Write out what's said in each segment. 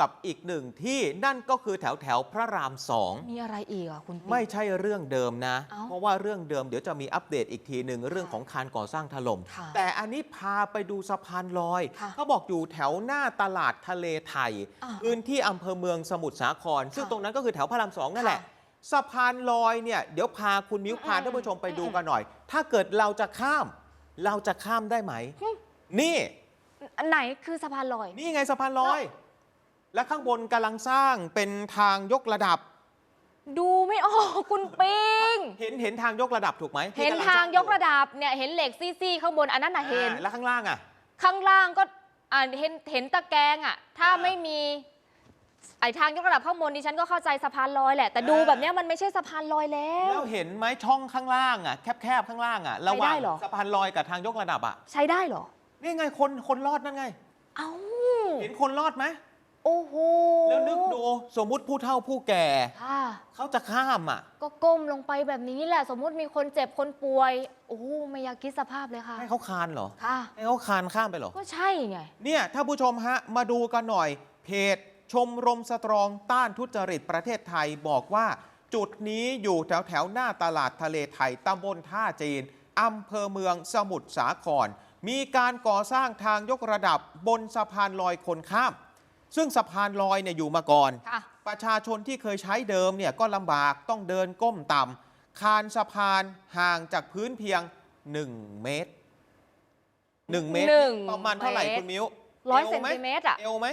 กับอีกหนึ่งที่นั่นก็คือแถวแถวๆพระรามสองมีอะไรอีกอะคุณปิ๊ก ไม่ใช่เรื่องเดิมนะ เอ้าเพราะว่าเรื่องเดิมเดี๋ยวจะมีอัปเดตอีกทีหนึ่งเรื่องของคานก่อสร้างถล่มค่ะแต่อันนี้พาไปดูสะพานลอยค่ะเขาบอกอยู่แถวหน้าตลาดทะเลไทย อ่าพื้นที่อำเภอเมืองสมุทรสาคร ซึ่งค่ะตรงนั้นก็คือแถวพระรามสองนั่นแหละ ค่ะสะพานลอยเนี่ยเดี๋ยวพาคุณมิ้วพาอืมท่านผู้ชมไปดูอืมกันหน่อย ถ้าเกิดเราจะข้าม เราจะข้ามได้ไหมนี่ อันไหนคือสะพานลอย นี่ไงสะพานลอย และข้างบนกำลังสร้างเป็นทางยกระดับ ดูไม่ออกคุณปิง เห็นเห็นทางยกระดับถูกไหมที่เห็นกำลัทางสร้ยกระดับเนี่ยเห็นเหล็กซี่ๆข้างบนอันนั้นน่ะเห็น อ่าแล้วข้างล่างอะ ข้างล่างก็อ่าเห็นเห็นตะแกรงอะ ถ้าอ่าไม่มีไอทางยกระดับข้างบนดิฉันก็เข้าใจสะพานลอยแหละแต่ดูอ่า แบบเนี้ยมันไม่ใช่สะพานลอยแล้ว แล้วเห็นไหมช่องข้างล่างอะแคบๆข้างล่างอะระหว่างไปได้เหรอ สะพานลอยกับทางยกระดับอะใช้ได้เหรอ นี่ไงคนคนรอดนั่นไง เอ้า เห็นคนรอดไหม โอ้โหแล้วนึกดูสมมุติผู้เฒ่าผู้แก่ ค่ะ เขาจะข้ามอะ ก็ก้มลงไปแบบนี้แหละ สมมุติมีคนเจ็บคนป่วย โอ้โหไม่อยากคิดสภาพเลยค่ะ ให้เขาคานเหรอ ค่ะ ให้เขาคานข้ามไปเหรอ ก็ใช่ไง เนี่ยถ้าผู้ชมฮะ มาดูกันหน่อย เพจ ชมรมสตรองต้านทุจริตประเทศไทยบอกว่า จุดนี้อยู่แถวแถวๆหน้าตลาดทะเลไทยตำบลท่าจีนอำเภอเมืองสมุทรสาคร มีการก่อสร้างทางยกระดับบนสะพานลอยคนข้าม ซึ่งสะพานลอยเนี่ยอยู่มาก่อน ค่ะ ประชาชนที่เคยใช้เดิมเนี่ยก็ลำบากต้องเดินก้มต่ำคานสะพานห่างจากพื้นเพียง 1 เมตร 1 เมตรหนึ่งประมาณเท่าไหร่เมตร คุณมิ้วร้อยวเซนไหติเมตรอะเอวไหม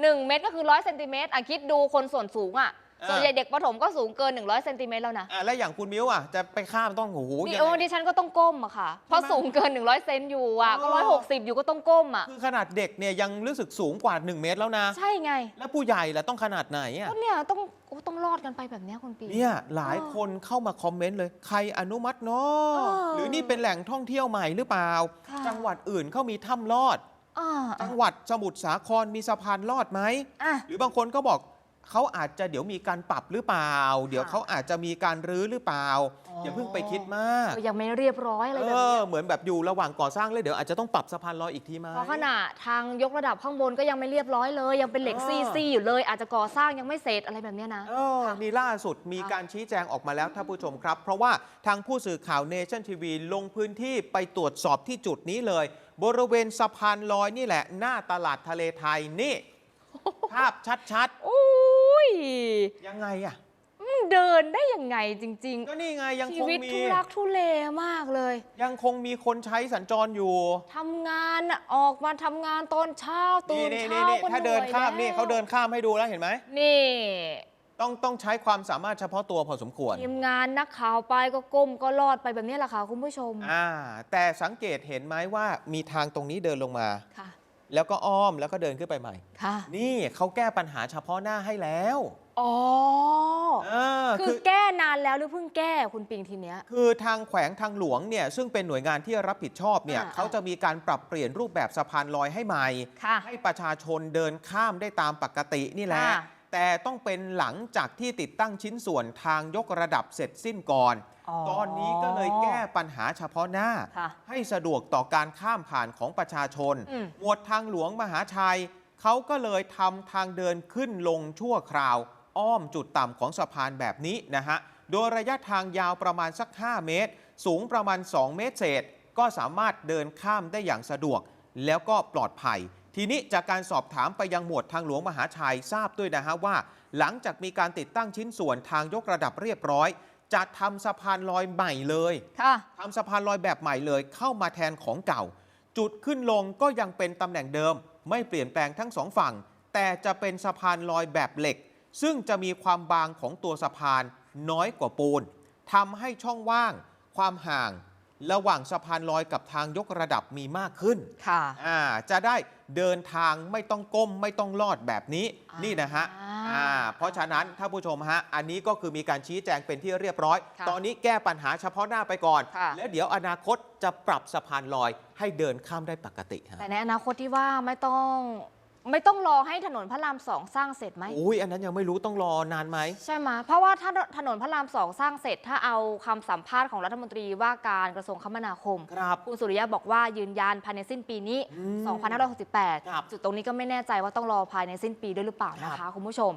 หนึ่งเมตรก็คือร้อยเซนติเมตรอะคิดดูคนส่วนสูงอะอ่า ส่วนใหญ่เด็กประถมก็สูงเกิน 100เซนติเมตรแล้วนะอะแล้วอย่างคุณมิ้วอะจะไปข้ามต้องโอ้โหนี่ยังโอ้ไง ดิฉันก็ต้องก้มอะค่ะ เพราะใช่ไหมสูงเกิน 100เซนอยู่อะก็อ๋ร้อยหอกสิบอยู่ก็ต้องก้มอะคือขนาดเด็กเนี่ยยังรู้สึกสูงกว่า 1 เมตรแล้วนะ ใช่ไงแล้วผู้ใหญ่ล่ะต้องขนาดไหนอะก็เนี่ยต้องโอ้ต้องรอดกันไปแบบเนี้ยคุณปี เนี่ยหลายเออคนเข้ามาคอมเมนต์เลย ใครอนุมัติเนาะเออหรือนี่เป็นแหล่งท่องเที่ยวใหม่หรือเปล่า ค่ะ จังหวัดอื่นเขามีถ้ำลอด อ่าจังหวัดสมุทรสาครมีสะพานลอดไหม อะ หรือบางคนก็บอก เขาอาจจะเดี๋ยวมีการปรับหรือเปล่า เดี๋ยวเขาอาจจะมีการรื้อหรือเปล่าอ๋อออย่าเพิ่งไปคิดมากก็ยังไม่เรียบร้อยอะไรเอแบบเนี้อยเหมือนแบบอยู่ระหว่างก่อสร้างเลยเดี๋ยวอาจจะต้องปรับสะพานลอยอีกทีไหมเพราะขนาดทางยกระดับข้างบนก็ยังไม่เรียบร้อยเลย ยังเป็นเหล็กเออซี่ๆอยู่เลย อาจจะก่อสร้างยังไม่เสร็จอะไรแบบเนี้ยนะเออนี่ล่าสุดมีการชี้แจงออกมาแล้วท่านผู้ชมครับ เพราะว่าทางผู้สื่อข่าวเนชั่นทีวีลงพื้นที่ไปตรวจสอบที่จุดนี้เลย บริเวณสะพานลอยนี่แหละ หน้าตลาดทะเลไทยนี่ภาพชัดอุ้ ยๆยังไงอะมันเดินได้ยังไงจริง ก็นี่ไงยังๆ ชีคงวิตมี ทุรักทุเลมากเลย ยังคงมีคนใช้สัญจรอยู่ ทำงานน่ะออกมาทำงานตอนเช้าตื่นี่นนี่เช้านี่ก็ถ้าเดินข้ามหอยนี่แล้วเขาเดินข้ามให้ดูแล้วเห็นไหม นี่ต้องต้องใช้ความสามารถเฉพาะตัวพอสมควร ทีมงานนักข่าวไปก็ก้มก็รอดไปแบบนี้แหละค่ะคุณผู้ชมอ่า แต่สังเกตเห็นไหมว่ามีทางตรงนี้เดินลงมา ค่ะ แล้วก็อ้อมแล้วก็เดินขึ้นไปใหม่ ค่ะ นี่เขาแก้ปัญหาเฉพาะหน้าให้แล้วอ๋อ เออคืคือ อแก้นานแล้วหรือเพิ่งแก้คุณปิงทีเนี้ย คือทางแขวงทางหลวงเนี่ยซึ่งเป็นหน่วยงานที่รับผิดชอบเนี่ยอ่า เขาจะมีการปรับเปลี่ยนรูปแบบสะพานลอยให้ใหม่ ค่ะ ให้ประชาชนเดินข้ามได้ตามปกตินี่แหละ ค่ะ แต่ต้องเป็นหลังจากที่ติดตั้งชิ้นส่วนทางยกระดับเสร็จสิ้นก่อน ตอนนี้ก็เลยแก้ปัญหาเฉพาะหน้าค่ะให้สะดวกต่อการข้ามผ่านของประชาชนอืมหมวดทางหลวงมหาชัย เขาก็เลยทำทางเดินขึ้นลงชั่วคราว อ้อมจุดต่ำของสะพานแบบนี้นะฮะ โดยระยะทางยาวประมาณสัก 5 เมตร สูงประมาณ 2 เมตรเศษ ก็สามารถเดินข้ามได้อย่างสะดวก แล้วก็ปลอดภัย ทีนี้จากการสอบถามไปยังหมวดทางหลวงมหาชัยทราบด้วยนะฮะว่า หลังจากมีการติดตั้งชิ้นส่วนทางยกระดับเรียบร้อยจะทำสะพานลอยใหม่เลยค่ะทำสะพานลอยแบบใหม่เลย เข้ามาแทนของเก่า จุดขึ้นลงก็ยังเป็นตำแหน่งเดิม ไม่เปลี่ยนแปลงทั้งสองฝั่ง แต่จะเป็นสะพานลอยแบบเหล็ก ซึ่งจะมีความบางของตัวสะพานน้อยกว่าปูนทำให้ช่องว่าง ความห่าง ระหว่างสะพานลอยกับทางยกระดับมีมากขึ้นค่ะอ่าจะได้เดินทางไม่ต้องก้มไม่ต้องลอดแบบนี้อ่านี่นี่นะฮะอ่าอ่าเพราะฉะนั้นถ้าผู้ชมฮะอันนี้ก็คือมีการชี้แจงเป็นที่เรียบร้อยค่ะตอนนี้แก้ปัญหาเฉพาะหน้าไปก่อนค่ะแล้วเดี๋ยวอนาคตจะปรับสะพานลอยให้เดินข้ามได้ปกติฮะแต่ในอนาคตที่ว่าไม่ต้อง ไม่ต้องรอให้ถนนพระรามสองสร้างเสร็จไหมอุ้ยอันนั้นยังไม่รู้ต้องรอนานไหมใช่ไหมเพราะว่าถ้าถนนพระรามสองสร้างเสร็จ ถ้าเอาคำสัมภาษณ์ของรัฐมนตรีว่าการกระทรวงคมนาคมครับคุณสุริยะบอกว่ายืนยันภายในสิ้นปีนี้อืม2568ครับจุดตรงนี้ก็ไม่แน่ใจว่าต้องรอภายในสิ้นปีด้วยหรือเปล่านะครัคะบคุณผู้ชม